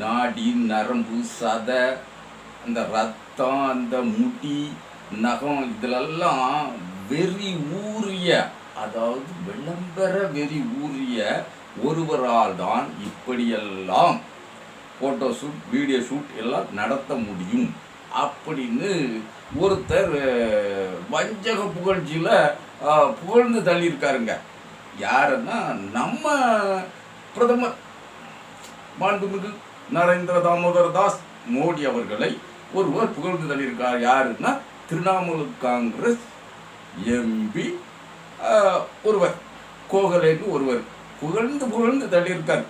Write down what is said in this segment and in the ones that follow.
நாடி நரம்பு சதை அந்த ரத்தம் அந்த முடி நகம் இதிலெல்லாம் வெறி ஊறிய அதாவது விளம்பர வெறி ஊறிய ஒருவரால் தான் இப்படியெல்லாம் ஃபோட்டோ ஷூட் வீடியோ ஷூட் எல்லாம் நடத்த முடியும். அப்படின்னு ஒருத்தர் வஞ்சக புகழ்ச்சியில் புகழ்ந்து தள்ளியிருக்காருங்க. யாருன்னா நம்ம பிரதமர். மாண்புமிகு நரேந்திர தாமோதர் தாஸ் மோடி அவர்களை ஒருவர் புகழ்ந்து தள்ளியிருக்கார் யாருன்னா திரிணாமுல் காங்கிரஸ் எம்பி ஒருவர். கோகலேன்னு ஒருவர். புகழ்ந்து புகழ்ந்து தள்ளியிருக்கார்.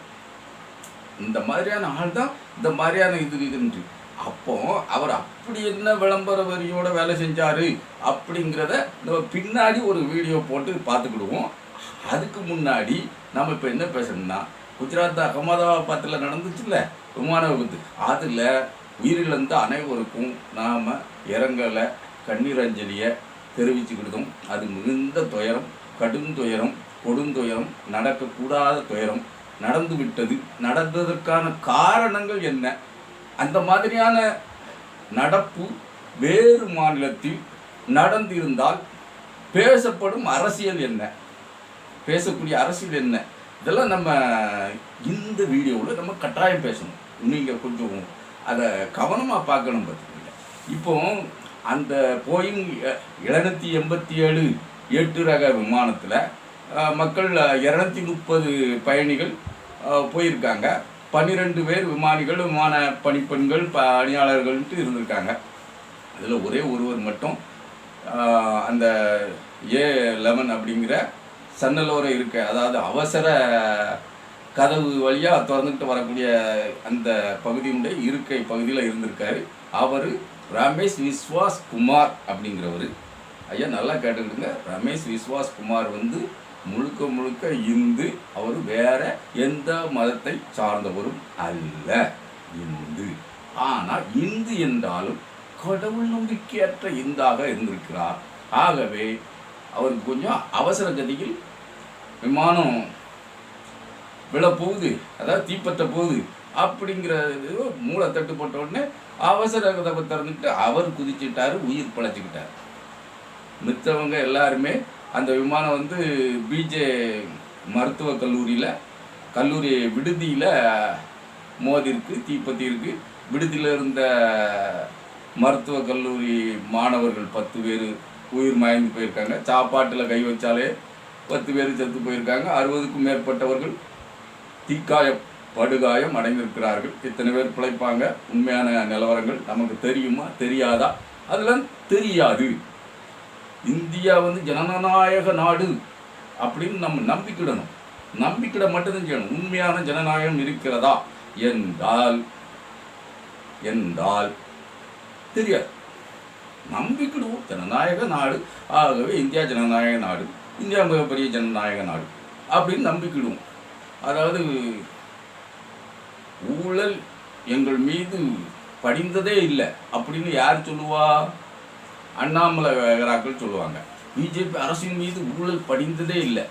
இந்த மாதிரியான ஆள் தான் இந்த மாதிரியான இது இதுன்று அப்போ அவர் அப்படி என்ன விளம்பர வரியோட வேலை செஞ்சாரு அப்படிங்கிறத நம்ம பின்னாடி ஒரு வீடியோ போட்டு பார்த்துக்கிடுவோம். அதுக்கு முன்னாடி நம்ம இப்போ என்ன பேசணும்னா குஜராத் அகமதாபாத்தில் நடந்துச்சுல்ல? விமான விபத்து அதில் உயிரிழந்த அனைவருக்கும் நாம் இரங்கலை கண்ணீரஞ்சலியை தெரிவிச்சுக்கிட்டதும் அது மிகுந்த துயரம் கடும் துயரம் கொடுந்துயரம் நடக்கக்கூடாத துயரம் நடந்து விட்டது. நடந்ததற்கான காரணங்கள் என்ன? அந்த மாதிரியான நடப்பு வேறு மாநிலத்தில் நடந்திருந்தால் பேசப்படும் அரசியல் என்ன? பேசக்கூடிய அரசியல் என்ன? இதெல்லாம் நம்ம இந்த வீடியோவில் நம்ம கட்டாயம் பேசணும். நீங்கள் கொஞ்சம் அதை கவனமாக பார்க்கணும் பார்த்துக்கோங்க. இப்போ அந்த போயிங் எழுநூற்றி எண்பத்தி ஏழு எட்டு ரக விமானத்தில் மக்கள் இரநூத்தி முப்பது பயணிகள் போயிருக்காங்க. பன்னிரெண்டு பேர் விமானிகள் விமான பணிப்பெண்கள் பணியாளர்கள்ட்டு இருந்திருக்காங்க. அதில் ஒரே ஒருவர் மட்டும் அந்த ஏ லெமன் அப்படிங்கிற சன்னலோரம் இருக்க அதாவது அவசர கதவு வழியாக திறந்துக்கிட்டு வரக்கூடிய அந்த பகுதியினுடைய இருக்கை பகுதியில் இருந்திருக்காரு. அவர் ரமேஷ் விஸ்வாஸ் குமார் அப்படிங்கிறவர். ஐயா நல்லா கேட்டுக்கிட்டுங்க ரமேஷ் விஸ்வாஸ் குமார் வந்து முழுக்க முழுக்க இந்து. அவர் வேற எந்த மதத்தை சார்ந்தவரும் அல்ல. இந்து. ஆனால் இந்து என்றாலும் கடவுள் நம்பிக்கையற்ற இந்தாக இருந்திருக்கிறார். ஆகவே அவருக்கு கொஞ்சம் அவசர கதியில் விமானம் விழப்போகுது. அதாவது தீப்பற்ற போகுது அப்படிங்கிற இது மூளை தட்டுப்பட்ட உடனே அவசர கதவை திறந்துக்கிட்டு அவர் குதிச்சிட்டாரு உயிர் பழச்சிக்கிட்டார். மித்தவங்க எல்லாருமே அந்த விமானம் வந்து பிஜே மருத்துவக் கல்லூரியில் கல்லூரி விடுதியில் மோதி இருக்கு தீப்பத்தி இருக்கு. விடுதியில் இருந்த மருத்துவக் கல்லூரி மாணவர்கள் பத்து பேர் உயிர் மயந்து போயிருக்காங்க. சாப்பாட்டில் கை வச்சாலே பத்து பேர் செத்து போயிருக்காங்க. அறுபதுக்கும் மேற்பட்டவர்கள் தீக்காயம் படுகாயம் அடைந்திருக்கிறார்கள். இத்தனை பேர் பிழைப்பாங்க? உண்மையான நிலவரங்கள் நமக்கு தெரியுமா? தெரியாதா? அதெல்லாம் தெரியாது. இந்தியா வந்து ஜனநாயக நாடு அப்படின்னு நம்ம நம்பிக்கிடணும். நம்பிக்கிட மட்டும்தான் செய்யணும். உண்மையான ஜனநாயகம் இருக்கிறதா? என்றால் என்றால் தெரியாது. நம்பிக்கிடுவோம். ஜனநாயக நாடு. ஆகவே இந்தியா ஜனநாயக நாடு. இந்தியா மிகப்பெரிய ஜனநாயக நாடு அப்படின்னு நம்பிக்கிடுவோம். அதாவது ஊழல் எங்கள் மீது படிந்ததே இல்லை அப்படின்னு யார் சொல்லுவா? அண்ணாமலை வேகராக்கள் சொல்லுவாங்க. பிஜேபி அரசின் மீது ஊழல் படிந்ததே இல்லை.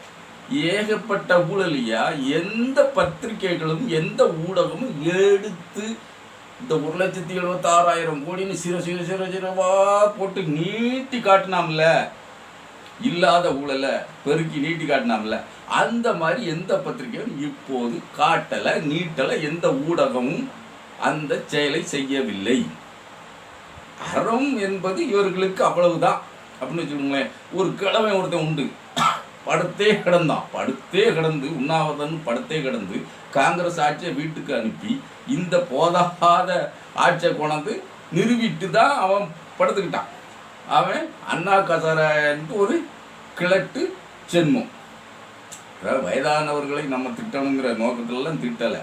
ஏகப்பட்ட ஊழலையா? எந்த பத்திரிகைகளும் எந்த ஊடகமும் எடுத்து இந்த ஒரு லட்சத்தி எழுபத்தாறாயிரம் கோடின்னு சிறு சிறு சிறு சிறவா போட்டு நீட்டி காட்டினாம்ல. இல்லாத ஊழலை பெருக்கி நீட்டி காட்டினார்ல. அந்த மாதிரி எந்த பத்திரிகையும் இப்போது காட்டலை நீட்டலை எந்த ஊடகமும் அந்த செயலை செய்யவில்லை. அறம் என்பது இவர்களுக்கு அவ்வளவுதான். அப்படின்னு வச்சுக்கோங்களேன் ஒரு கிழமை ஒருத்தன் உண்டு. படுத்தே கிடந்தான். படுத்தே கிடந்து உண்ணாவதன் படுத்தே கிடந்து காங்கிரஸ் ஆட்சியை வீட்டுக்கு அனுப்பி இந்த போதாத ஆட்சியை கொண்டாந்து நிறுவிட்டு தான் அவன் படுத்துக்கிட்டான். அவன் அண்ணா கசரன்ட்டு ஒரு கிழட்டு சென்மம் அதாவது வயதானவர்களை நம்ம திட்டணுங்கிற நோக்கத்திலலாம் திட்டலை.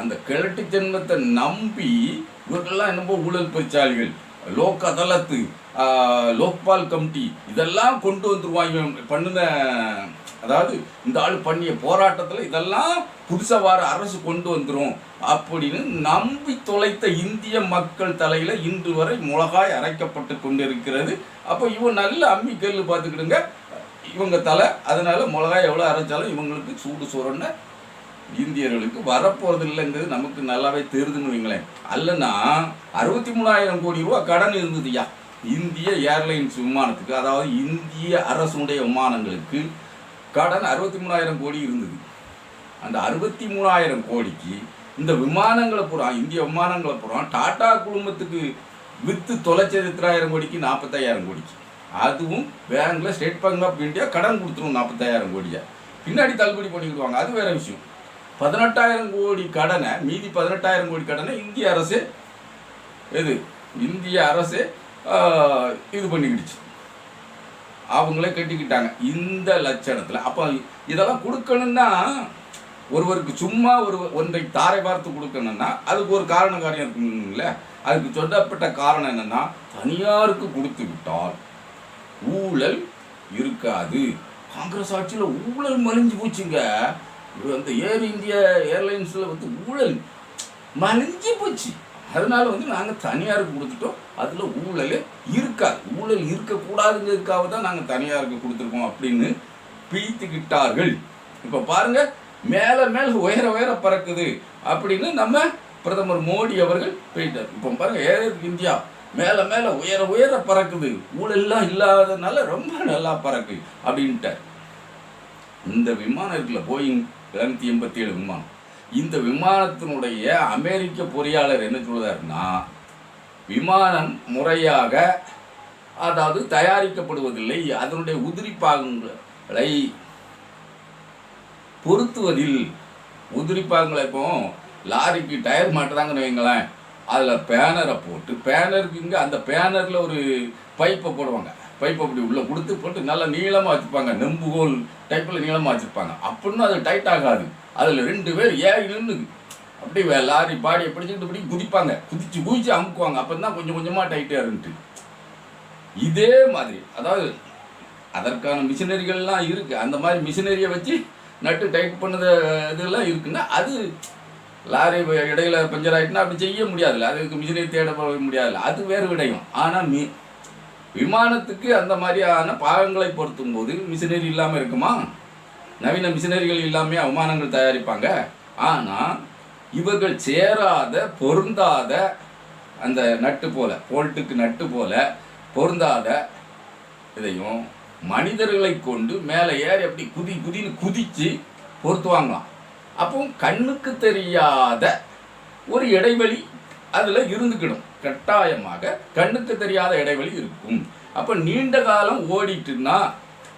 அந்த கிழட்டு ஜென்மத்தை நம்பி இவர்கள்லாம் என்னமோ ஊழல் பெருச்சாளிகள் லோக் அதாலத்து லோக்பால் கமிட்டி இதெல்லாம் கொண்டு வந்துருவாங்க. பண்ணுன அதாவது இந்த ஆள் பண்ணிய போராட்டத்தில் இதெல்லாம் புதுசாக வர அரசு கொண்டு வந்துடும் அப்படின்னு நம்பி தொலைத்த இந்திய மக்கள் தலையில் இன்று வரை மிளகாய் அரைக்கப்பட்டு கொண்டிருக்கிறது. அப்போ இவன் நல்ல அம்மி கல் பார்த்துக்கிடுங்க. இவங்க தலை அதனால் மிளகாய் எவ்வளோ அரைச்சாலும் இவங்களுக்கு சூடு சோறுன்னு இந்தியர்களுக்கு வரப்போறது இல்லைங்கிறது நமக்கு நல்லாவே தெரிதுன்னு வைங்களேன். அல்லனா அறுபத்தி மூணாயிரம் கோடி ரூபா கடன் இருந்ததுயா இந்திய ஏர்லைன்ஸ் விமானத்துக்கு அதாவது இந்திய அரசுடைய விமானங்களுக்கு கடன் அறுபத்தி மூணாயிரம் கோடி இருந்தது. அந்த அறுபத்தி மூணாயிரம் கோடிக்கு இந்த விமானங்களை பூரா இந்திய விமானங்களை பூரா டாடா குழுமத்துக்கு வித்து தொலைச்சரித்திராயிரம் கோடிக்கு? நாற்பத்தாயிரம் கோடிக்கு. அதுவும் பேங்க்ல ஸ்டேட் பேங்க் ஆஃப் இந்தியா கடன் கொடுத்துரும் நாற்பத்தாயிரம் கோடியை. பின்னாடி தள்ளுபடி பண்ணிக்கிடுவாங்க. அது வேற விஷயம். பதினெட்டாயிரம் கோடி கடனை மீதி பதினெட்டாயிரம் கோடி கடனை இந்திய அரசு எது? இந்திய அரசு இது பண்ணிக்கிடுச்சு. அவங்களே கட்டிக்கிட்டாங்க இந்த லட்சணத்தில். அப்போ இதெல்லாம் கொடுக்கணும்னா ஒருவருக்கு சும்மா ஒரு ஒன்றை தாரை பார்த்து கொடுக்கணும்னா அதுக்கு ஒரு காரண காரியம் இருக்குங்கள அதுக்கு சொல்லப்பட்ட காரணம் என்னென்னா தனியாருக்கு கொடுத்து விட்டால் ஊழல் இருக்காது. காங்கிரஸ் ஆட்சியில் ஊழல் மலிஞ்சு போச்சுங்க. இது அந்த ஏர் இந்தியா ஏர்லைன்ஸில் வந்து ஊழல் மலிஞ்சு போச்சு. அதனால வந்து நாங்கள் தனியாருக்கு கொடுத்துட்டோம். அதில் ஊழல் இருக்காது. ஊழல் இருக்கக்கூடாதுங்கிறதுக்காக தான் நாங்கள் தனியாருக்கு கொடுத்துருக்கோம் அப்படின்னு பீத்துக்கிட்டார்கள் இப்போ பாருங்கள் மேலே மேலே உயர உயர பறக்குது அப்படின்னு நம்ம பிரதமர் மோடி அவர்கள் போயிட்டார் இப்போ பாருங்கள் ஏர் இந்தியா மேலே மேலே உயர உயர பறக்குது. ஊழல்லாம் இல்லாததுனால ரொம்ப நல்லா பறக்கு அப்படின்ட்டார். இந்த விமானம் இருக்குல்ல போயிங் எழுநூத்தி எண்பத்தி ஏழு விமானம். இந்த விமானத்தினுடைய அமெரிக்க பொறியாளர் என்ன சொல்றாருன்னா விமானம் முறையாக அதாவது தயாரிக்கப்படுவதில்லை அதனுடைய உதிரி பாகங்களை பொருத்துவதில் உதிரி பாகங்களை இப்போ லாரிக்கு டயர் மாட்டுறாங்கன்னு வைங்களேன் அதில் பேனரை போட்டு பேனருக்கு இங்கே அந்த பேனரில் ஒரு பைப்பை போடுவாங்க. பைப்பை அப்படி உள்ளே கொடுத்து போட்டு நல்லா நீளமாக வச்சுருப்பாங்க நெம்புகோல் டைப்பில் நீளமாக வச்சுருப்பாங்க அப்படின்னு அது டைட் ஆகாது. அதில் ரெண்டு பேர் ஏறி நின்று அப்படி லாரி பாடியை பிடிச்சிக்கிட்டு இப்படி குதிப்பாங்க. குதிச்சு குதிச்சு அமுக்குவாங்க. அப்போ தான் கொஞ்சம் கொஞ்சமாக டைட்டாக இருந்துட்டு. இதே மாதிரி அதாவது அதற்கான மிஷினரிகள்லாம் இருக்குது அந்த மாதிரி மிஷினரியை வச்சு நட்டு டைட் பண்ணத இதெல்லாம் இருக்குன்னா அது லாரி வ- இடையில பஞ்சர் ஆகிட்டுனா அப்படி செய்ய முடியாதுல்ல. அதுக்கு மிஷினரி தேட போக முடியாதுல்ல. அது வேறு விடையும். ஆனால் மீ விமானத்துக்கு அந்த மாதிரியான பாகங்களை பொருத்தும் போது மிஷினரி இல்லாமல் இருக்குமா? நவீன மிஷினரிகள் இல்லாமல் அவமானங்கள் தயாரிப்பாங்க. ஆனால் இவர்கள் சேராத பொருந்தாத அந்த நட்டு போல போல்ட்டுக்கு நட்டு போல பொருந்தாத இதையும் மனிதர்களை கொண்டு மேலே ஏறி அப்படி குதி குதின்னு குதித்து பொருத்துவாங்களாம். அப்போ கண்ணுக்கு தெரியாத ஒரு இடைவெளி அதில் இருந்துக்கிடும். கட்டாயமாக கண்ணுக்கு தெரியாத இடைவெளி இருக்கும். அப்போ நீண்ட காலம் ஓடிட்டுன்னா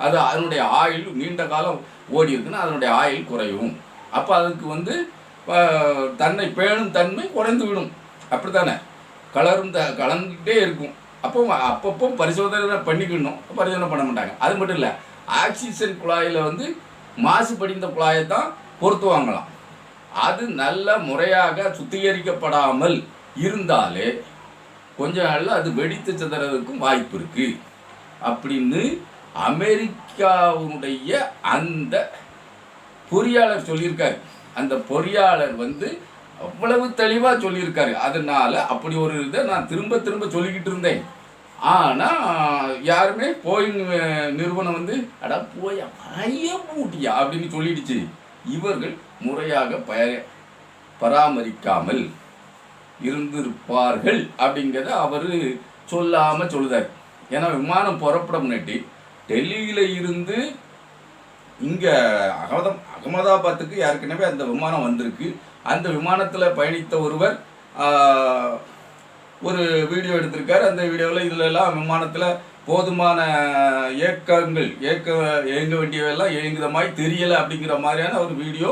அது அதனுடைய ஆயில் நீண்ட காலம் ஓடி இருக்குன்னா அதனுடைய ஆயில் குறையும். அப்போ அதுக்கு வந்து தன்னை பேணும் தன்மை குறைந்து விடும். அப்படித்தானே? கலரும் த கலந்துக்கிட்டே இருக்கும். அப்போ அப்பப்போ பரிசோதனை பண்ணிக்கணும். பரிசோதனை பண்ண மாட்டாங்க. அது மட்டும் இல்லை ஆக்சிஜன் குழாயில் வந்து மாசு படிந்த குழாயை தான் பொருத்துவாங்களாம் அது நல்ல முறையாக சுத்திகரிக்கப்படாமல் இருந்தாலே கொஞ்ச நாளில் அது வெடித்து சிதறதுக்கும் வாய்ப்பு இருக்குது அப்படின்னு அமெரிக்காவுடைய அந்த பொறியாளர் சொல்லியிருக்காரு. அந்த பொறியாளர் வந்து அவ்வளவு தெளிவாக சொல்லியிருக்காரு. அதனால் அப்படி ஒரு இதை நான் திரும்ப திரும்ப சொல்லிக்கிட்டு இருந்தேன். ஆனால் யாருமே போயிங் நிறுவனம் வந்து அடா போயா பைய பூட்டியா? அப்படின்னு சொல்லிடுச்சு. இவர்கள் முறையாக ப பராமரிக்காமல் இருந்திருப்பார்கள் அப்படிங்கிறத அவர் சொல்லாமல் சொல்லுதார். ஏன்னா விமானம் புறப்பட முன்னாடி டெல்லியில் இருந்து இங்கே அகமதம் அகமதாபாத்துக்கு ஏற்கனவே அந்த விமானம் வந்திருக்கு. அந்த விமானத்தில் பயணித்த ஒருவர் ஒரு வீடியோ எடுத்திருக்காரு. அந்த வீடியோவில் இதிலெல்லாம் விமானத்தில் போதுமான இயக்கங்கள் இயக்க இயங்க வேண்டியவெல்லாம் இயங்குத மாதிரி தெரியலை அப்படிங்கிற மாதிரியான ஒரு வீடியோ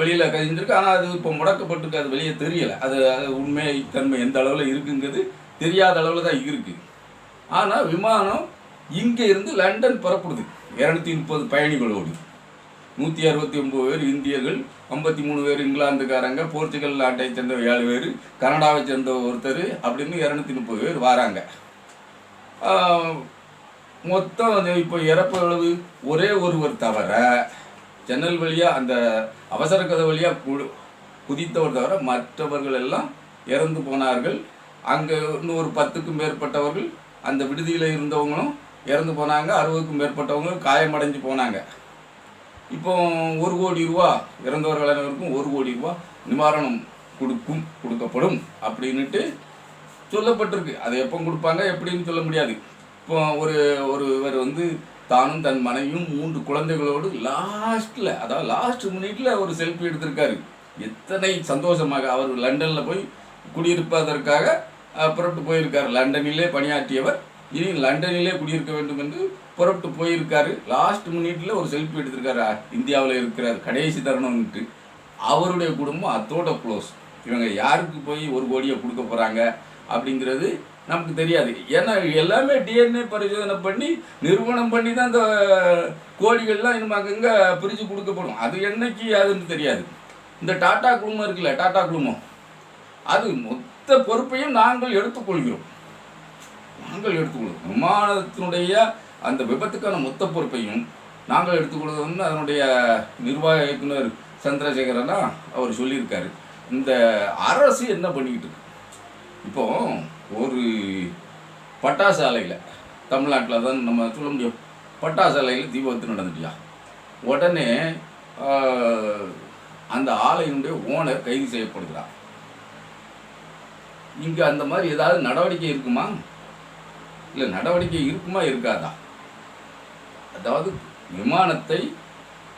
வெளியில் கழிஞ்சிருக்கு. ஆனால் அது இப்போ முடக்கப்பட்டிருக்கு. அது வெளியே தெரியலை. அது உண்மை தன்மை எந்த அளவில் இருக்குங்கிறது தெரியாத அளவில் தான் இருக்குது ஆனால் விமானம் இங்கே இருந்து லண்டன் புறப்படுது. இரநூத்தி முப்பது பயணிகளோடு நூற்றி அறுபத்தி ஒம்பது பேர் இந்தியர்கள் ஐம்பத்தி மூணு பேர் இங்கிலாந்துக்காரங்க போர்ச்சுகல் நாட்டை சேர்ந்த ஏழு பேர் கனடாவை சேர்ந்த ஒருத்தர் அப்படின்னு இரநூத்தி முப்பது பேர் வராங்க. மொத்தம் அது இப்போ இறப்பு அளவு ஒரே ஒருவர் தவிர ஜன்னல் வழியாக அந்த அவசர கதை வழியாக கு குதித்தவர் தவிர மற்றவர்கள் எல்லாம் இறந்து போனார்கள். அங்கே இன்னும் ஒரு பத்துக்கும் மேற்பட்டவர்கள் அந்த விடுதியில் இருந்தவங்களும் இறந்து போனாங்க. அறுபதுக்கும் மேற்பட்டவங்க காயமடைஞ்சு போனாங்க. இப்போ ஒரு கோடி ரூபா இறந்தவர்கள் அனைவருக்கும் ஒரு கோடி ரூபா நிவாரணம் கொடுக்கும் கொடுக்கப்படும் அப்படின்னுட்டு சொல்லப்பட்டிருக்கு. அதை எப்போ கொடுப்பாங்க எப்படின்னு சொல்ல முடியாது. இப்போ ஒரு ஒருவர் வந்து தானும் தன் மனைவியும் மூன்று குழந்தைகளோடு லாஸ்ட்டில் அதாவது லாஸ்ட் மினிட்ல ஒரு செல்ஃபி எடுத்திருக்காரு. எத்தனை சந்தோஷமாக அவர் லண்டனில் போய் குடியிருப்பதற்காக புறப்பட்டு போயிருக்கார். லண்டனிலே பணியாற்றியவர் இனி லண்டனிலே குடியிருக்க வேண்டும் என்று புறப்பட்டு போயிருக்காரு. லாஸ்ட் மினிட்ல ஒரு செல்ஃபி எடுத்திருக்காரு. இந்தியாவில் இருக்கிறார் கடைசி தருணம்ட்டு அவருடைய குடும்பம் அத்தோட க்ளோஸ் இவங்க யாருக்கு போய் ஒரு கோடியை கொடுக்க போகிறாங்க அப்படிங்கிறது நமக்கு தெரியாது. ஏன்னா எல்லாமே டிஎன்ஏ பரிசோதனை பண்ணி நிறுவனம் பண்ணி தான் இந்த கோழிகள்லாம் இனிமே அங்கங்கே பிரித்து கொடுக்கப்படும். அது என்னைக்கு அதுன்னு தெரியாது. இந்த டாட்டா குழுமம் இருக்குல்ல டாட்டா குழுமம். அது மொத்த பொறுப்பையும் நாங்கள் எடுத்துக்கொள்கிறோம். நாங்கள் எடுத்துக்கொள்வோம் விமானத்தினுடைய அந்த விபத்துக்கான மொத்த பொறுப்பையும் நாங்கள் எடுத்துக்கொள்வதுன்னு அதனுடைய நிர்வாக இயக்குனர் சந்திரசேகரனா அவர் சொல்லியிருக்காரு. இந்த அரசு என்ன பண்ணிக்கிட்டு இருக்கு? இப்போ ஒரு பட்டாசாலையில் தமிழ்நாட்டில் தான் நம்ம சொல்ல முடியும். பட்டாசாலையில் தீபத்து நடந்துட்டியா உடனே அந்த ஆலையினுடைய ஓனர் கைது செய்யப்படுகிறார். இங்கே அந்த மாதிரி ஏதாவது நடவடிக்கை இருக்குமா? இல்லை நடவடிக்கை இருக்குமா இருக்காதா? அதாவது விமானத்தை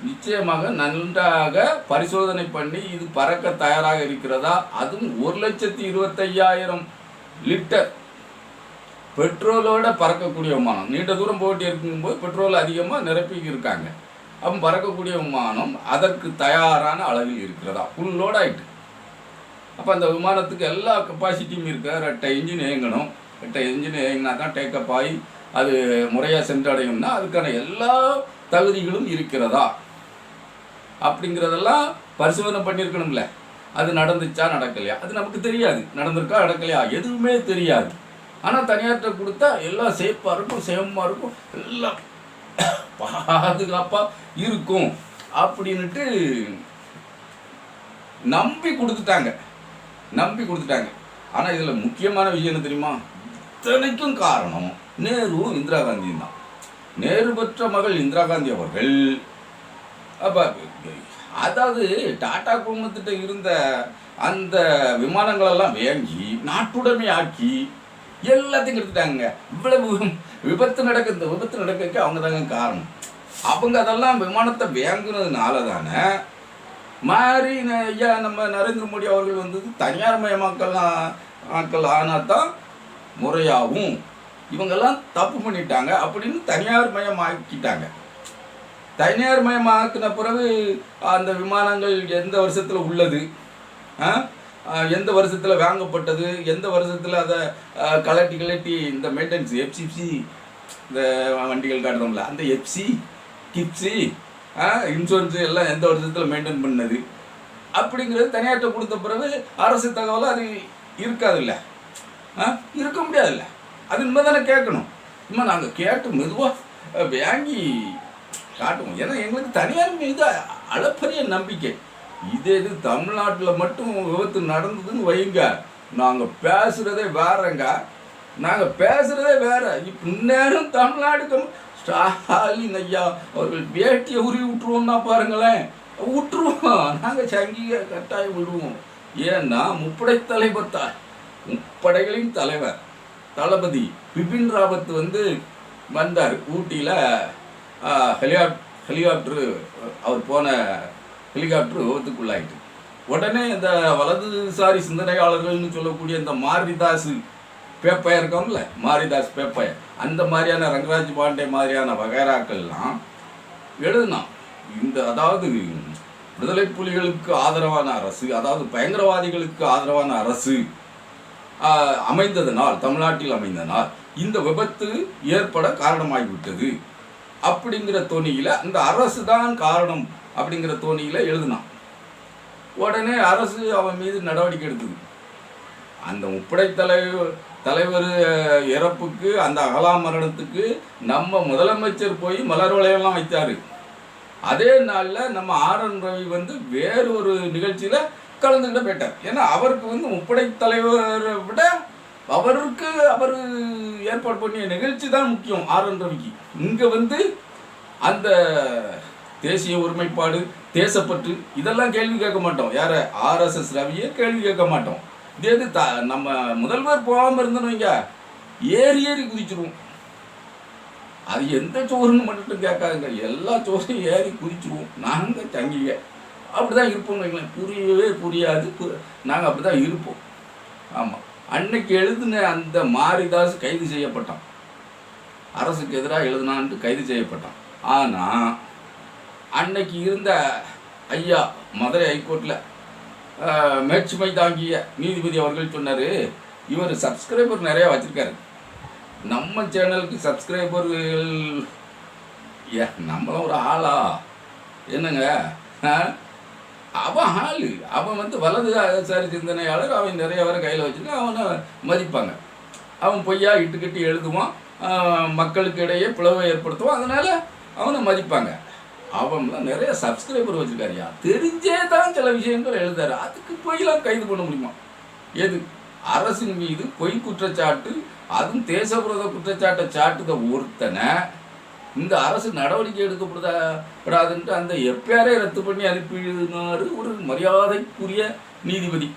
நிச்சயமாக நன்றாக பரிசோதனை பண்ணி இது பறக்க தயாராக இருக்கிறதா? அதுவும் ஒரு லட்சத்தி இருபத்தையாயிரம் லிட்டர் பெட்ரோலோட பறக்கக்கூடிய விமானம். நீண்ட தூரம் போயிட்டு இருக்கும்போது பெட்ரோல் அதிகமாக நிரப்பி இருக்காங்க. அப்போ பறக்கக்கூடிய விமானம் அதற்கு தயாரான அளவில் இருக்கிறதா? ஃபுல் லோட் அப்போ அந்த விமானத்துக்கு எல்லா கெப்பாசிட்டியும் இருக்க? ரெட்டை இன்ஜின் இயங்கணும். கிட்ட இன்ஜினியரிங்னா தான் டேக்கப் ஆகி அது முறையாக சென்றடையும்னா அதுக்கான எல்லா தகுதிகளும் இருக்கிறதா? அப்படிங்கிறதெல்லாம் பரிசோதனை பண்ணியிருக்கணும்ல. அது நடந்துச்சா நடக்கலையா? அது நமக்கு தெரியாது. நடந்திருக்கா நடக்கலையா? எதுவுமே தெரியாது. ஆனால் தனியார்கிட்ட கொடுத்தா எல்லாம் சேஃபாக இருக்கும் சேமமாக இருக்கும் எல்லாம் பாதுகாப்பாக இருக்கும் அப்படின்ட்டு நம்பி கொடுத்துட்டாங்க. நம்பி கொடுத்துட்டாங்க. ஆனால் இதில் முக்கியமான விஷயம் என்ன தெரியுமா? இத்தனைக்கும் காரணம் நேருவும் இந்திரா காந்தியும் தான். நேரு பெற்ற மகள் இந்திரா காந்தி அவர்கள். அப்போ அதாவது டாடா குழுமத்திட்ட இருந்த அந்த விமானங்களெல்லாம் வேங்கி நாட்டுடைமை ஆக்கி எல்லாத்தையும் எடுத்துட்டாங்க இவ்வளவு விபத்து நடக்க இந்த விபத்து நடக்க அவங்க தாங்க காரணம். அவங்க அதெல்லாம் விமானத்தை வாங்குனதுனால தானே மாறி ஐயா நம்ம நரேந்திர மோடி அவர்கள் வந்து தனியார் மயமாக்கல் ஆக்கள் ஆனால் தான் முறையாகவும் இவங்கெல்லாம் தப்பு பண்ணிட்டாங்க அப்படின்னு தனியார் மயமாக்கிட்டாங்க தனியார் மயமாக்கின பிறகு அந்த விமானங்கள் எந்த வருஷத்தில் உள்ளது? எந்த வருஷத்தில் வாங்கப்பட்டது? எந்த வருஷத்தில் அதை கலட்டி கலட்டி இந்த மெயின்டெனன்ஸ் எஃப்சிசி இந்த வண்டிகள் காட்டுறோம்ல அந்த எஃப்சி கிப்சி இன்சூரன்ஸு எல்லாம் எந்த வருஷத்தில் மெயின்டைன் பண்ணது? அப்படிங்கிறது தனியார்கிட்ட கொடுத்த பிறகு அரசு தகவலும் அது இருக்காதுல்ல. இருக்க முடியாதுல்ல. அது இனிமேல் தானே கேட்கணும். இனிமேல் நாங்கள் கேட்டு மெதுவாக வாங்கி காட்டுவோம். ஏன்னா எங்களுக்கு தனியார் மீது அளப்பரிய நம்பிக்கை. இதே இது தமிழ்நாட்டில் மட்டும் விபத்து நடந்ததுன்னு வைங்க. நாங்கள் பேசுகிறதே வேறங்க. நாங்கள் பேசுகிறதே வேற. இப்போ இந்நேரம் தமிழ்நாடு ஸ்டாலின் ஐயா அவர்கள் வேட்டியை உருவி விட்டுருவோம்னா பாருங்களேன். விட்டுருவோம். நாங்கள் சங்கிக கட்டாயம் விடுவோம். ஏன்னா முப்படை தலைவர் தான் முப்படைகளின் தலைவர் தளபதி பிபின் ராவத் வந்து வந்தார் ஊட்டியில். ஹெலிகாப் ஹெலிகாப்டரு அவர் போன ஹெலிகாப்டர் விபத்துக்குள்ளாயிட்டு. உடனே இந்த வலதுசாரி சிந்தனையாளர்கள்னு சொல்லக்கூடிய இந்த மாரிதாஸ் பேப்பையா இருக்கோம்ல மாரிதாஸ் பேப்பைய அந்த மாதிரியான ரங்கராஜ் பாண்டே மாதிரியான வகைராக்கள்லாம் எழுதினான். இந்த அதாவது விடுதலை புலிகளுக்கு ஆதரவான அரசு அதாவது பயங்கரவாதிகளுக்கு ஆதரவான அரசு அமைந்ததனால் தமிழ்நாட்டில் அமைந்ததனால் இந்த விபத்து ஏற்பட காரணமாகிவிட்டது. அப்படிங்கிற தோணியில் அந்த அரசு தான் காரணம் அப்படிங்கிற தோணியில் எழுதினான். உடனே அரசு அவன் மீது நடவடிக்கை எடுத்தது அந்த முப்படை தலைவர் தலைவர் இறப்புக்கு அந்த அகலா மரணத்துக்கு நம்ம முதலமைச்சர் போய் மலர் வளையெல்லாம் வைத்தார். அதே நாளில் நம்ம ஆர் என் ரவி வந்து வேறு ஒரு நிகழ்ச்சியில் கலந்துக்கிட்ட போயிட்டார். ஏன்னா அவருக்கு வந்து முப்படை தலைவரை விட அவருக்கு அவர் ஏற்பாடு பண்ணிய நிகழ்ச்சி தான் முக்கியம் ஆர் ரவிக்கு. இங்கே வந்து அந்த தேசிய ஒருமைப்பாடு தேசப்பற்று இதெல்லாம் கேள்வி கேட்க மாட்டோம். யார? ஆர்எஸ்எஸ் ரவியே கேள்வி கேட்க மாட்டோம். இது த நம்ம முதல்வர் போகாமல் இருந்தோன்னு ஏறி ஏறி குதிச்சிருவோம். அது எந்த சோறுன்னு மட்டும் கேட்காதுங்க. எல்லா சோறையும் ஏறி குதிச்சிருவோம். நாங்கள் தங்கிங்க. அப்படி தான் இருப்போம்னு வைங்களேன். புரியவே புரியாது. நாங்கள் அப்படி தான் இருப்போம். ஆமாம் அன்னைக்கு எழுதின அந்த மாரிதாஸ் கைது செய்யப்பட்டான். அரசுக்கு எதிராக எழுதினான்ட்டு கைது செய்யப்பட்டான். ஆனால் அன்னைக்கு இருந்த ஐயா மதுரை ஹைகோர்ட்டில் மேட்சுமை தாங்கிய நீதிபதி அவர்கள் சொன்னார் இவர் சப்ஸ்கிரைபர் நிறையா வச்சுருக்காரு. நம்ம சேனலுக்கு சப்ஸ்கிரைபர்கள் ஏ நம்மளும் ஒரு ஆளா? என்னங்க? ஆ? அவன் ஆள். அவன் வந்து வலது வலதுசாரி சிந்தனையாளர் அவன் நிறைய வர கையில் வச்சுருக்கான் அவனை மதிப்பாங்க. அவன் பொய்யா இட்டுக்கிட்டு எழுதுவான் மக்களுக்கு இடையே பிளவை ஏற்படுத்துவான் அதனால் அவனை மதிப்பாங்க. அவன்லாம் நிறைய சப்ஸ்கிரைபர் வச்சுருக்காருயா தெரிஞ்சே தான் சில விஷயங்கள் எழுதாரு அதுக்கு பொய்லாம் கைது பண்ண முடியுமா? எது? அரசின் மீது பொய் குற்றச்சாட்டு அதுவும் தேசபுரத குற்றச்சாட்டை சாட்டுத ஒருத்தனை இந்த அரசு நடவடிக்கை எடுக்கப்படுதா படாதுன்ட்டு அந்த எப்பயாரே ரத்து பண்ணி அனுப்பினாரு ஒரு மரியாதைக்குரிய நீதிபதி.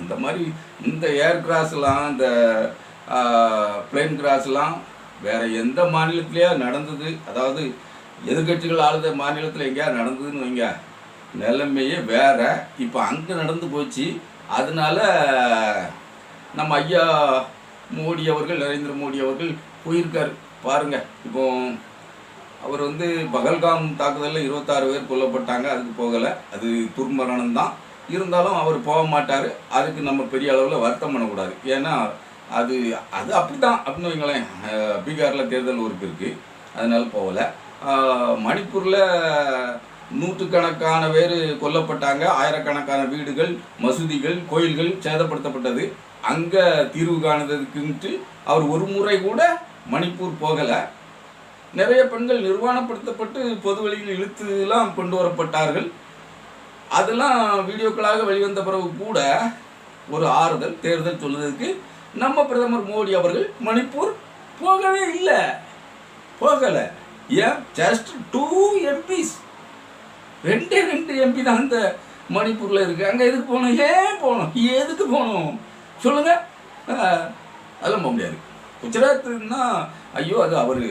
அந்த மாதிரி இந்த ஏர் கிராஸ்லாம் இந்த பிளேன் கிராஸ்லாம் வேற எந்த மாநிலத்திலேயே நடந்தது? அதாவது எதிர்கட்சிகள் ஆளுத மாநிலத்தில் எங்கேயாவது நடந்ததுன்னு வைங்க. நிலைமையே வேற. இப்போ அங்கே நடந்து போச்சு. அதனால நம்ம ஐயா மோடி அவர்கள் நரேந்திர மோடி அவர்கள் போயிருக்காரு. பாருங்க இப்போ அவர் வந்து பகல்காம் தாக்குதலில் இருபத்தாறு பேர் கொல்லப்பட்டாங்க அதுக்கு போகலை. அது துர்மரணம் தான். இருந்தாலும் அவர் போக மாட்டார். அதுக்கு நம்ம பெரிய அளவில் வருத்தம் பண்ணக்கூடாது. ஏன்னா அது அது அப்படி தான் அப்படின்னு வைங்களேன். பீகாரில் தேர்தல் உறுப்பு இருக்குது அதனால் போகலை. மணிப்பூரில் நூற்றுக்கணக்கான பேர் கொல்லப்பட்டாங்க. ஆயிரக்கணக்கான வீடுகள் மசூதிகள் கோயில்கள் சேதப்படுத்தப்பட்டது. அங்கே தீர்வு காணதுக்குன்ட்டு அவர் ஒரு முறை கூட மணிப்பூர் போகலை. நிறைய பெண்கள் நிர்வாணப்படுத்தப்பட்டு பொது வழியில் இழுத்துலாம் கொண்டு வரப்பட்டார்கள். அதெல்லாம் வீடியோக்களாக வெளிவந்த பிறகு கூட ஒரு ஆறுதல் தேர்தல் சொல்வதற்கு நம்ம பிரதமர் மோடி அவர்கள் மணிப்பூர் போகவே இல்லை. போகலை. ஏன்? ஜஸ்ட் டூ எம்பிஸ் ரெண்டே ரெண்டு எம்பி தான் அந்த மணிப்பூரில் இருக்குது அங்கே எதுக்கு போகணும்? ஏன் போகணும்? எதுக்கு போகணும்? சொல்லுங்கள் அதெல்லாம் போக முடியாது. குஜராத்னா ஐயோ அது அவர்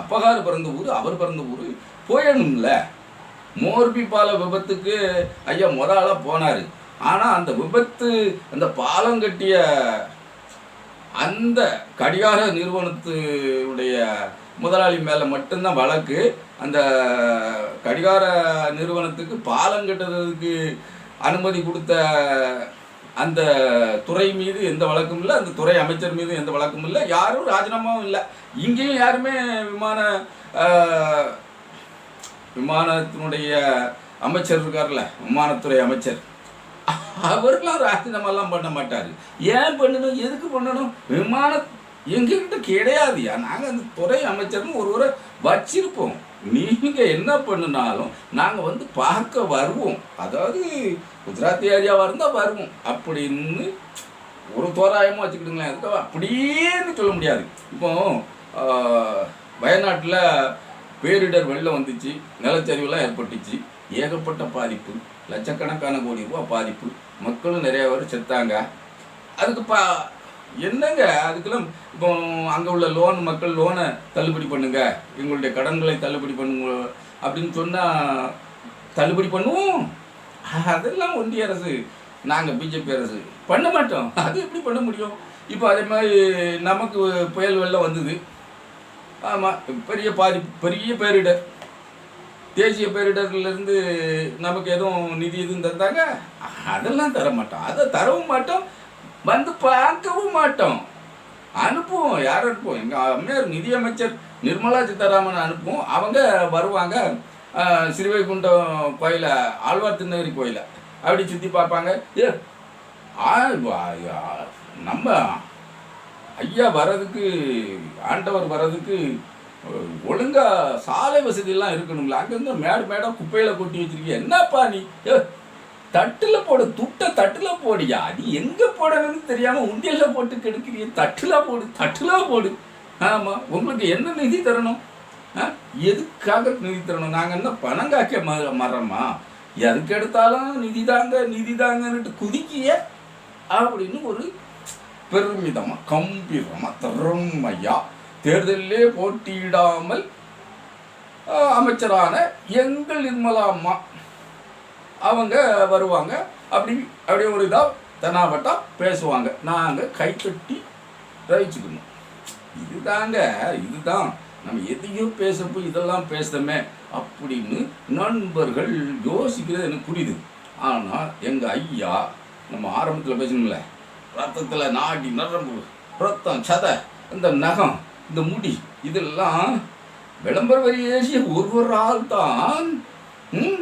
அப்பகார் பிறந்த ஊர் அவர் பிறந்த ஊர் போயணும்ல. மோர்பி பால விபத்துக்கு ஐயா முத ஆளாக போனார். ஆனால் அந்த விபத்து அந்த பாலம் கட்டிய அந்த கடிகார நிறுவனத்துடைய முதலாளி மேலே மட்டும்தான் வழக்கு. அந்த கடிகார நிறுவனத்துக்கு பாலம் கட்டுறதுக்கு அனுமதி கொடுத்த அந்த துறை மீது எந்த வழக்கும் இல்லை அந்த துறை அமைச்சர் மீது எந்த வழக்கும் இல்லை யாரும் ராஜினாமாவும் இல்லை. இங்கேயும் யாருமே விமான ஆஹ், விமானத்தினுடைய அமைச்சர் இருக்கார்ல விமானத்துறை அமைச்சர். அவர்லாம் ராஜினாமாலாம் பண்ண மாட்டார். ஏன் பண்ணணும் எதுக்கு பண்ணணும்? விமான எங்ககிட்ட கிடையாதுயா நாங்கள் அந்த துறை அமைச்சர்னு ஒரு வச்சிருப்போம். நீங்கள் என்ன பண்ணினாலும் நாங்கள் வந்து பார்க்க வருவோம். அதாவது குஜராத்தி ஏரியாவாக இருந்தால் வருவோம். அப்படின்னு ஒரு தோராயமாக வச்சுக்கிட்டுங்களேன் அதுக்காக அப்படின்னு சொல்ல முடியாது. இப்போ வயநாட்டில் பேரிடர் வெள்ளம் வந்துச்சு நிலச்சரிவுலாம் ஏற்பட்டுச்சு. ஏகப்பட்ட பாதிப்பு லட்சக்கணக்கான கோடி ரூபா பாதிப்பு. மக்களும் நிறைய பேர் செத்தாங்க. அதுக்கு பா என்னங்க அதுக்கெல்லாம் இப்போ அங்கே உள்ள லோன் மக்கள் லோனை தள்ளுபடி பண்ணுங்க. எங்களுடைய கடன்களை தள்ளுபடி பண்ணுங்க அப்படின்னு சொன்னால் தள்ளுபடி பண்ணுவோம். அதெல்லாம் ஒன்றிய அரசு. நாங்கள் பிஜேபி அரசு. பண்ண மாட்டோம். அது எப்படி பண்ண முடியும்? இப்போ அதே மாதிரி நமக்கு புயல் வெள்ளம் வந்தது. ஆமாம் பெரிய பாதிப்பு பெரிய பேரிடர். தேசிய பேரிடர்லேருந்து நமக்கு எதுவும் நிதி எதுவும் தந்தாங்க? அதெல்லாம் தர மாட்டோம் அதை தரவும் மாட்டோம். வந்து பார்க்கவும் மாட்டோம். அனுப்புவோம் யார் அனுப்புவோம்? எங்கள் அம்மையார் நிதியமைச்சர் நிர்மலா சீதாராமன் அனுப்புவோம். அவங்க வருவாங்க. சிறுவைகுண்டம் ஸ்ரீவைகுண்டம் கோயிலை ஆழ்வார் திருநகரி கோயிலை. அப்படி சுற்றி பார்ப்பாங்க. ஏ நம்ம ஐயா வர்றதுக்கு ஆண்டவர் வர்றதுக்கு ஒழுங்காக ஒழுங்கா சாலை வசதியெல்லாம் இருக்கணுங்களா அங்கேருந்து மேடு மேடம் குப்பையில் கொட்டி வச்சிருக்கீங்க என்னப்பா நீ? ஏ, தட்டுல போடு துட்டை தட்டுல போடியா அது எங்க போடணும்னு தெரியாம உண்டியல்ல போட்டு கெடுக்கிறீங்க. தட்டுல போடு தட்டுல போடு. ஆமா உங்களுக்கு என்ன நிதி தரணும்? ஆ? எதுக்காக நிதி தரணும்? நாங்கள் என்ன பணம் காக்க ம மரமா எதுக்கு எடுத்தாலும் நிதி தாங்க நிதி தாங்கன்னுட்டு குதிக்கிய? அப்படின்னு ஒரு பெருமிதமாக கம்பீரமாக திறமையா தேர்தலிலே போட்டியிடாமல் அமைச்சரான எங்கள் நிர்மலா அம்மா அவங்க வருவாங்க. அப்படி அப்படியே ஒரு இதாக தெனாவட்டா பேசுவாங்க. நாங்கள் கைத்தட்டி தவிச்சுக்கணும் இதுதாங்க இதுதான். நம்ம எதையோ பேசுறப்போ இதெல்லாம் பேசுறோமே அப்படின்னு நண்பர்கள் யோசிக்கிறது எனக்கு புரியுது. ஆனால் எங்கள் ஐயா நம்ம ஆரம்பத்தில் பேசணும்ல. ரத்தத்தில் நாடி நரம்பு ரத்தம் சதை இந்த நகம் இந்த முடி இதெல்லாம் விளம்பர வரி ஏசிய ஒருவரால் தான் ம்,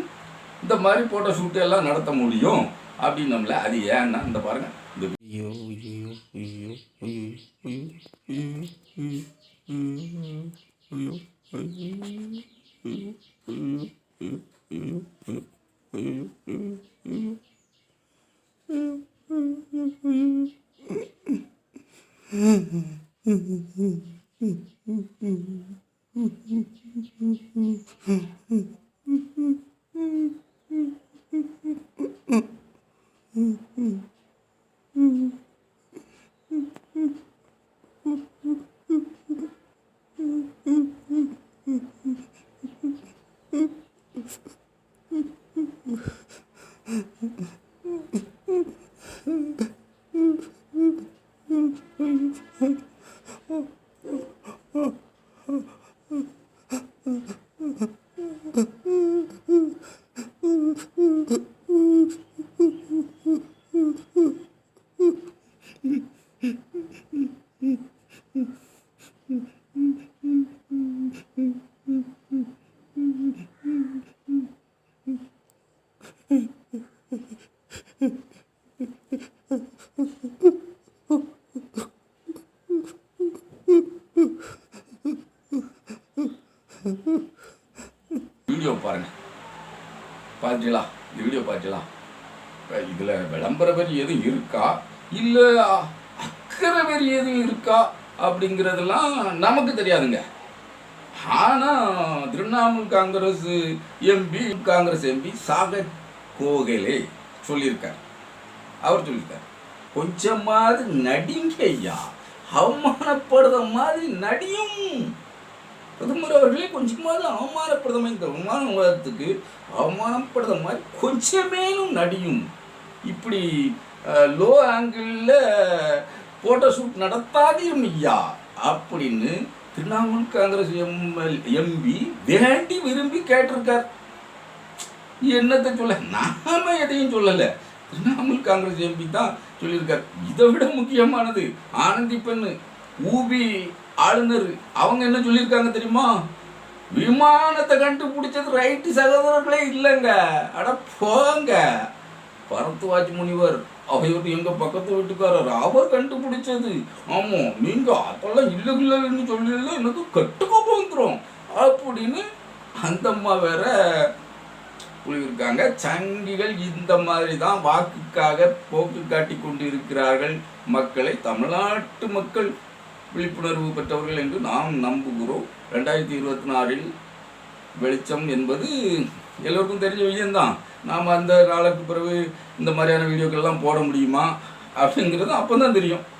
இந்த மாதிரி ஃபோட்டோ ஷூட் எல்லாம் நடத்த முடியும் அப்படின்னு நம்மள அது ஏன்னா இந்த பாருங்கள் இந்த ஐயோ ஐயோ ஐயோ ஐயோ ஐயோ ஐயோ. Mm-hmm. இல்லை அக்கறை வேறு எதுவும் இருக்கா அப்படிங்கிறதெல்லாம் நமக்கு தெரியாதுங்க. ஆனால் திரிணாமுல் காங்கிரஸ் எம்பி காங்கிரஸ் எம்பி சாகர் கோகலே சொல்லியிருக்கார். அவர் சொல்லியிருக்கார் கொஞ்சமாவது நடிங்க ஐயா. அவமானப்படுற மாதிரி நடியும். பிரதமர் அவர்களே கொஞ்சமாவது அவமானப்படுதமை இந்த அவமானத்துக்கு அவமானப்படுத மாதிரி கொஞ்சமேனும் நடியும். இப்படி லோ ஆங்கிளில் ஃபோட்டோ ஷூட் நடத்தாதீரும் ஐயா அப்படின்னு திரிணாமுல் காங்கிரஸ் எம்எல் எம்பி வேண்டி விரும்பி கேட்டிருக்கார். என்னத்தை சொல்ல நாம எதையும் சொல்லலை. திரிணாமுல் காங்கிரஸ் எம்பி தான் சொல்லியிருக்கார். இதை விட முக்கியமானது ஆனந்தி பெண்ணு ஊபி ஆளுநர் அவங்க என்ன சொல்லியிருக்காங்க தெரியுமா? விமானத்தை கண்டுபிடிச்சது ரைட்டு சகோதரர்களே இல்லைங்க. அட போங்க. பரத்வாஜ் முனிவர் அவர் எங்கள் பக்கத்து வீட்டுக்காரர் அவர் கண்டுபிடிச்சது. ஆமாம் நீங்கள் அதெல்லாம் இல்லை இல்லைன்னு சொல்லல எனக்கு கட்டுக்கோப்பம் வந்துடும் அப்படின்னு அந்த அம்மா வேற சொல்லியிருக்காங்க. சங்கிகள் இந்த மாதிரி தான் வாக்குக்காக போக்கு காட்டி கொண்டு இருக்கிறார்கள் மக்களை. தமிழ்நாட்டு மக்கள் விழிப்புணர்வு பெற்றவர்கள் என்று நாம் நம்புகிறோம். ரெண்டாயிரத்தி இருபத்தி நாலில் வெளிச்சம் என்பது எல்லோருக்கும் தெரிஞ்ச விஷயம்தான். நாம் அந்த நாளுக்கு பிறகு இந்த மாதிரியான வீடியோக்கள்லாம் போட முடியுமா? அப்படிங்கிறது அப்போ தான் தெரியும்.